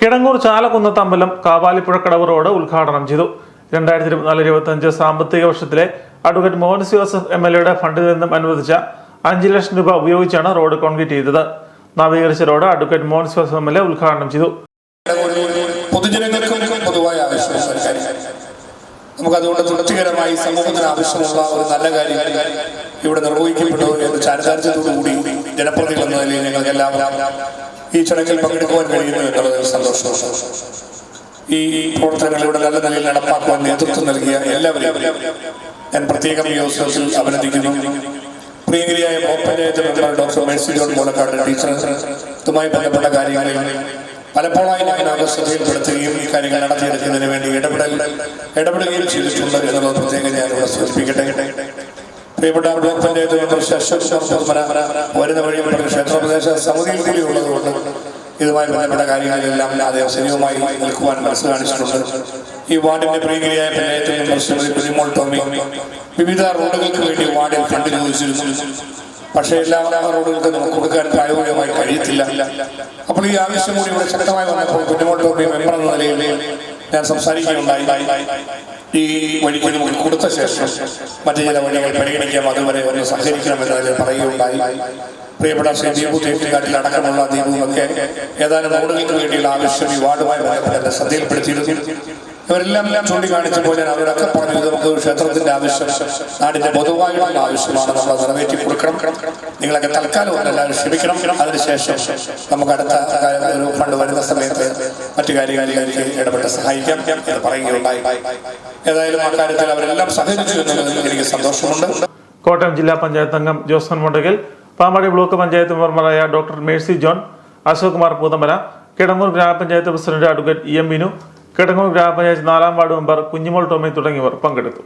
കിടങ്ങൂർ ചാലകുന്നത്ത് അമ്പലം കാവാലിപ്പുഴക്കടവ് റോഡ് ഉദ്ഘാടനം ചെയ്തു. രണ്ടായിരത്തി ഇരുപത്തിനാല് ഇരുപത്തി അഞ്ച് സാമ്പത്തിക വർഷത്തിലെ advocate Mohan Joseph M L എയുടെ ഫണ്ടിൽ നിന്നും അനുവദിച്ച അഞ്ച് ലക്ഷം രൂപ ഉപയോഗിച്ചാണ് റോഡ് കോൺക്രീറ്റ് ചെയ്തത്. നവീകരിച്ച road advocate Mohan Joseph M L A ഉദ്ഘാടനം ചെയ്തു. കാര്യം. നമുക്കതുകൊണ്ട് തൃപ്തികരമായി സമൂഹത്തിന് ആവശ്യമുള്ള ഒരു നല്ല കാര്യം ഇവിടെ നിർവഹിക്കപ്പെട്ടു എന്ന് ചാരിതാർത്ഥ്യത്തോടുകൂടി ജനപ്രതിനിധികൾ എന്ന നിലയിൽ ഞങ്ങൾക്ക് എല്ലാവരും ഈ ചടങ്ങിൽ പങ്കെടുക്കുവാൻ കഴിയുന്നു എന്നുള്ളതിൽ സന്തോഷം. ഈ പ്രവർത്തനങ്ങൾ ഇവിടെ നല്ല നിലയിൽ നടപ്പാക്കുവാൻ നേതൃത്വം നൽകിയ എല്ലാവരെയും ഞാൻ പ്രത്യേകം ഈ അവസരത്തിൽ അഭിനന്ദിക്കുന്നു. പ്രിയങ്കരിയായ panchayat doctor Mercy John Moolakkad teacher ഇതുമായി ബന്ധപ്പെട്ട കാര്യങ്ങളിൽ പലപ്പോഴായി ഞാൻ അവർ ശ്രദ്ധയിൽപ്പെടുത്തുകയും ഈ കാര്യങ്ങൾ നടത്തിയെടുക്കുന്നതിന് വേണ്ടി ഇടപെടൽ ഇടപെടുകയും ചെയ്തിട്ടുണ്ട് എന്നുള്ളത് പ്രത്യേകം ഞാൻ ഇവിടെ സൂചിപ്പിക്കട്ടെ. പ്രിയപ്പെട്ട ബ്ലോക്ക് പഞ്ചായത്ത് മെമ്പർ വരുന്ന വഴി ക്ഷേത്രപ്രദേശ സമിതിയിൽ കൂടി ഉള്ളതുകൊണ്ട് ഇതുമായി ബന്ധപ്പെട്ട കാര്യങ്ങളിലെല്ലാം അദ്ദേഹം സജീവമായി നിൽക്കുവാൻ മനസ്സ് കാണിച്ചിട്ടുണ്ട് ഈ വാർഡിന്റെ പ്രിയകരിയായ പഞ്ചായത്ത് മെമ്പർ ശ്രീമതി കുഞ്ഞിമോൾ ടോമി വിവിധ റോഡുകൾക്ക് വേണ്ടി വാർഡിൽ ഫണ്ട് ചോദിച്ചിരുന്നു. പക്ഷേ എല്ലാ റോഡുകൾക്കും നമുക്ക് കൊടുക്കാൻ പ്രായോഗികമായി കഴിയത്തില്ല. അപ്പോൾ ഈ ആവശ്യം കൂടി ഇവിടെ ശക്തമായി വന്നപ്പോൾ കുഞ്ഞുമോൾ ടോമി മെമ്പർ എന്ന നിലയിൽ ഞാൻ സംസാരിക്കുകയുണ്ടായി. ഈ വഴിക്ക് കൊടുത്ത ശേഷം മറ്റു ചില വഴികൾ പരിഗണിക്കാം. അതുവരെ ഒന്ന് സഹകരിക്കണമെന്ന് അതിൽ പറയുകയുണ്ടായി. പ്രിയപ്പെട്ട ശ്രീ ദീപു തേക്കിക്കാട്ടിൽ അടക്കമുള്ള ദീപുമൊക്കെ ഏതാനും റോഡുകൾക്ക് വേണ്ടിയുള്ള ആവശ്യം ഈ വാർഡുമായി ബന്ധപ്പെട്ട് ശ്രദ്ധയിൽപ്പെടുത്തിയിരുന്നു. ഇവരെല്ലാം എല്ലാം ചൂണ്ടിക്കാണിച്ചപ്പോൾ ഞാൻ അവരൊക്കെ പറഞ്ഞു നമുക്ക് ക്ഷേത്രത്തിന്റെ ആവശ്യം നാടിന്റെ പൊതുവായുള്ള ആവശ്യമാണ്. നമ്മൾ നിറവേറ്റി കൊടുക്കണം. നിങ്ങളൊക്കെ തൽക്കാലം എല്ലാവരും ക്ഷമിക്കണം. അതിനുശേഷം നമുക്ക് അടുത്ത ഒരു ഫണ്ട് വരുന്ന സമയത്ത് മറ്റു കാര്യങ്ങളിലേക്ക് ഇടപെട്ട് സഹായിക്കാം എന്ന് പറയുകയുണ്ടായി. ഏതായാലും അക്കാര്യത്തിൽ അവരെല്ലാം സഹകരിച്ചു എന്നതിൽ എനിക്ക് സന്തോഷമുണ്ട്. കോട്ടയം ജില്ലാ പഞ്ചായത്ത് അംഗം ജോസൻ മുണ്ടകൽ പാമ്പാടി ബ്ലോക്ക് പഞ്ചായത്ത് മെമ്പർമാരായ doctor Mercy John Ashok Kumar Poothamala Kidangoor ഗ്രാമപഞ്ചായത്ത് president advocate E M Binu Kidangoor ഗ്രാമപഞ്ചായത്ത് നാലാം വാർഡ് മെമ്പർ കുഞ്ഞിമോൾ ടോമി തുടങ്ങിയവർ പങ്കെടുത്തു.